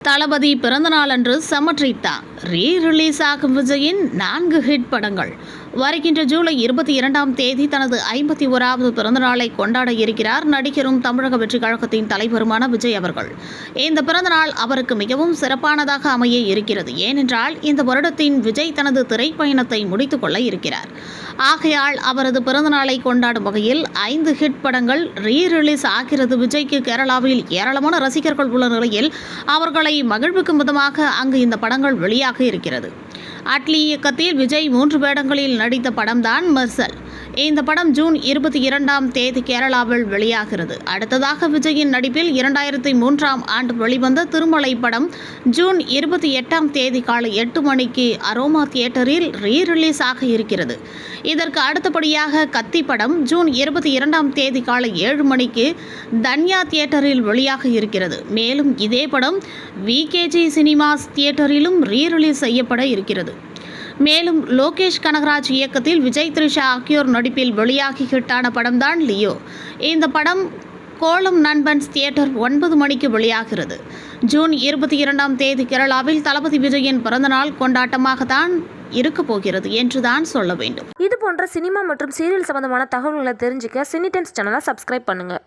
தளபதி பிறந்தநாள் அன்று சமற்றித்தான் re release ஆகும் விஜயின் நான்கு ஹிட் படங்கள். வருகின்ற ஜூலை இருபத்தி இரண்டாம் தேதி தனது ஐம்பத்தி ஓராவது பிறந்தநாளை கொண்டாட இருக்கிறார் நடிகரும் தமிழக வெற்றிக் கழகத்தின் தலைவருமான விஜய் அவர்கள். இந்த பிறந்தநாள் அவருக்கு மிகவும் சிறப்பானதாக அமைய இருக்கிறது. ஏனென்றால் இந்த வருடத்தின் விஜய் தனது திரைப்பயணத்தை முடித்துக் கொள்ள இருக்கிறார். ஆகையால் அவரது பிறந்தநாளை கொண்டாடும் வகையில் ஐந்து ஹிட் படங்கள் ரீ ரிலீஸ் ஆகிறது. விஜய்க்கு கேரளாவில் ஏராளமான ரசிகர்கள் உள்ள நிலையில் அவர்களை மகிழ்விக்கும் விதமாக அங்கு இந்த படங்கள் வெளியாக இருக்கிறது. அட்லி இயக்கத்தில் விஜய் மூன்று வேடங்களில் நடித்த படம்தான் மெர்சல். இந்த படம் ஜூன் இருபத்தி இரண்டாம் தேதி கேரளாவில் வெளியாகிறது. அடுத்ததாக விஜயின் நடிப்பில் இரண்டாயிரத்தி மூன்றாம் ஆண்டு வெளிவந்த திருமலை படம் ஜூன் இருபத்தி எட்டாம் தேதி காலை எட்டு மணிக்கு அரோமா தியேட்டரில் ரீ ரிலீஸ் ஆக இருக்கிறது. இதற்கு அடுத்தபடியாக கத்தி படம் ஜூன் இருபத்தி இரண்டாம் தேதி காலை ஏழு மணிக்கு தன்யா தியேட்டரில் வெளியாக இருக்கிறது. மேலும் இதே படம் விகேஜி சினிமாஸ் தியேட்டரிலும் ரீ ரிலீஸ் செய்யப்பட இருக்கிறது. மேலும் லோகேஷ் கனகராஜ் இயக்கத்தில் விஜய் த்ரிஷா ஆகியோர் நடிப்பில் வெளியாகி ஹிட்டான படம்தான் லியோ. இந்த படம் கோலம் நண்பன்ஸ் தியேட்டர் ஒன்பது மணிக்கு வெளியாகிறது. ஜூன் இருபத்தி இரண்டாம் தேதி கேரளாவில் தளபதி விஜயின் பிறந்தநாள் கொண்டாட்டமாகத்தான் இருக்க போகிறது என்றுதான் சொல்ல வேண்டும். இது போன்ற சினிமா மற்றும் சீரியல் சம்பந்தமான தகவல்களை தெரிஞ்சுக்க சினி டைம்ஸ் சேனலை சப்ஸ்கிரைப் பண்ணுங்கள்